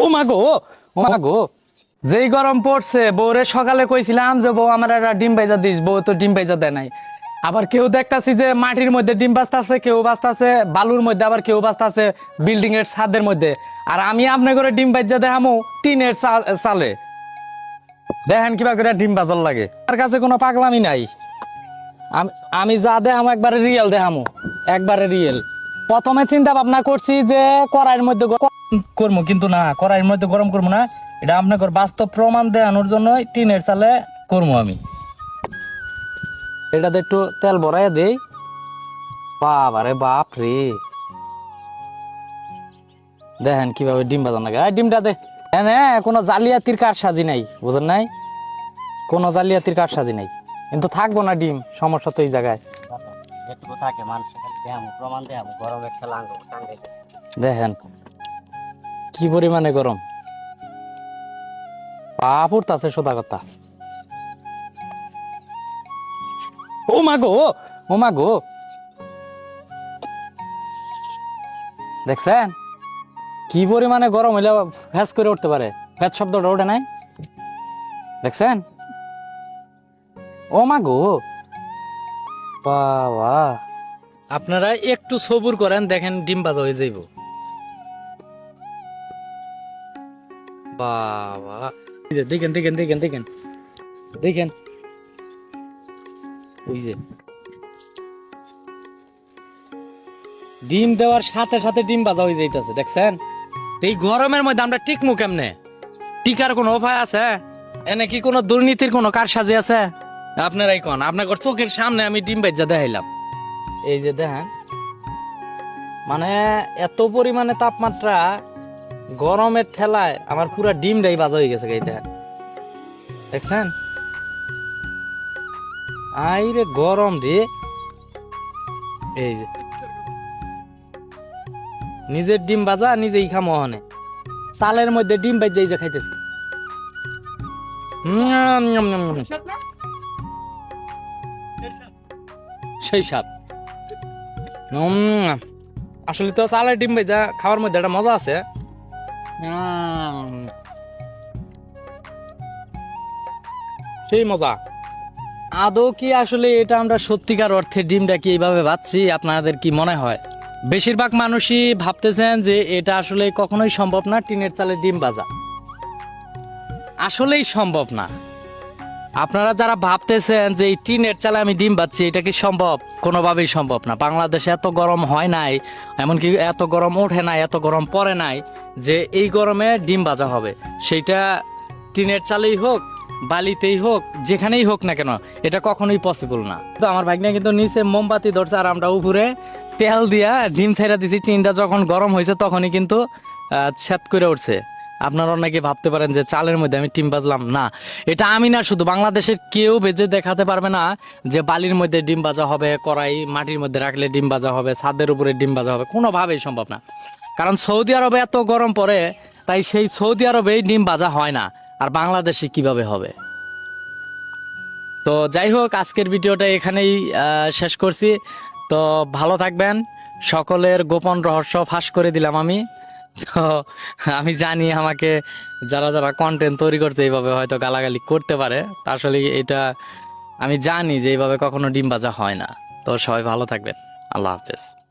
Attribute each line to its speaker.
Speaker 1: ও মা ও মা যেই গরম পড়ছে, বউরে সকালে কইছিলাম যে বউ আমার একটা ডিম বাইজা দিস, বউ তো ডিম বাইজা দেয় নাই। আবার কেউ দেখতাছি যে মাটির মধ্যে ডিম বাঁচতাছে কেউ বাঁচতাছে বালুর মধ্যে, আবার কেউ বাঁচতাছে বিল্ডিং এর ছাদের মধ্যে। আর আমি আপনি করে ডিম বাইজা দেখামো টিনের চালে। দেখেন কিবা করে ডিম বাজল লাগে। তার কাছে কোনো পাগলামি নাই। আমি যা দেখামো একবারে রিয়েল দেখামো। একবারে রিয়েল প্রথমে চিন্তা ভাবনা করছি যে কড়াইয়ের মধ্যে করব কিন্তু না কড়াইয়ের মধ্যে গরম করব না। এটা আপনাকে বাস্তব প্রমাণ দেওয়ানোর জন্য টিনের চালে করব আমি। এটাতে একটু তেল ভরাই দেই। বাবারে বাপ রে। দেখেন কীভাবে ডিম বাজান লাগে। ডিমটা দে। এনে কোনো জালিয়াতির কাঠ সাজি নাই বুঝেন নাই? কোনো জালিয়াতির কাঠ সাজি নাই। কিন্তু থাকব না ডিম সমস্যা তো এই জায়গায়। দেখেন কি পরিমাণে গরম? পা পড়তাছে সোদা কথা। ও মা গো, ও মা গো। দেখছেন? কি পরিমাণে গরম হইলে ফ্যাস করে উঠতে পারে? ফ্যাস শব্দটা ওঠে নাই? দেখছেন? ও মা গো। বাবা। আপনারা একটু সবুর করেন, দেখেন ডিম বাজা হয়ে যাইব। বাবা। দেখেন দেখেন দেখেন দেখেন। দেখেন। ওই যে। ডিম দেওয়ার সাথে সাথে ডিম বাজা হয়ে যাইতেছে, দেখছেন? এই গরমের মধ্যে আমরা টিকমু কেমনে? টিকার কোনো উপায় আছে? এনে কি কোনো দুর্নীতির কোনো কারসাজি আছে? আপনারাই কোন আপনার চোখের সামনে আমি ডিম বাজ্যা দেখাইলাম। এই যে দেখেন মানে এত পরিমাণে তাপমাত্রা গরমের ঠেলায় আমার পুরা ডিমটাই বাজা হয়ে গেছে দেখেন দেখছেন? আই রে গরম রে। এই যে। নিজের ডিম বাজা, নিজেই খামো ওখানে। চালের মধ্যে ডিম বাজা এই যে খাইতেছে। সেই স্বাদ। আসলে তো চালের ডিম ভেজা খাওয়ার মধ্যে একটা মজা আছে। সেই মজা। আদৌ কি আসলে এটা আমরা সত্যিকার অর্থে ডিমটা কি এইভাবে ভাবছি আপনাদের কি মনে হয়? বেশিরভাগ মানুষই ভাবতেছেন যে এটা আসলে কখনোই সম্ভব না, টিনের চালে ডিম বাজা আসলেই সম্ভব না। আপনারা যারা ভাবতেছেন যে এই টিনের চালে আমি ডিম পাচ্ছি এটা কি সম্ভব? কোনোভাবেই সম্ভব না। বাংলাদেশে এত গরম হয় নাই, এমনকি এত গরম ওঠে নাই, এত গরম পড়ে নাই, যে এই গরমে ডিম বাজা হবে। সেইটা টিনের চালেই হোক, বালিতেই হোক, যেখানেই হোক না কেন, এটা কখনোই পসিবল না। তো আমার ভাগ্নে কিন্তু নিচে মোমবাতি ধরছে আর আমরা উপরে তেল দিয়া ডিম ছাইরা দিছি। টিনটা যখন গরম হয়েছে, তখনই কিন্তু ছ্যাদ করে উঠছে। আপনারা অনেকে ভাবতে পারেন যে চালের মধ্যে আমি ডিম বাজলাম না, এটা আমি না, শুধু বাংলাদেশের কেউ বেজে দেখাতে পারবে না যে বালির মধ্যে ডিম বাজা হবে, কড়াই মাটির মধ্যে রাখলে ডিম বাজা হবে, ছাদের উপরে ডিম বাজা হবে, কোনোভাবেই সম্ভব না। কারণ সৌদি আরবে এত গরম পড়ে, তাই সেই সৌদি আরবেই ডিম বাজা হয় না। আর বাংলাদেশে কীভাবে হবে? তো যাই হোক, আজকের ভিডিওটা এখানেই শেষ করছি। তো ভালো থাকবেন। সকলের গোপন রহস্য ফাঁস করে দিলাম আমি। তো আমি জানি আমাকে যারা যারা কন্টেন্ট তৈরি করছে এইভাবে হয়তো গালাগালি করতে পারে। তা আসলে এটা আমি জানি যে এইভাবে কখনো ডিম বাজা হয় না। তো সবাই ভালো থাকবেন। আল্লাহ হাফেজ।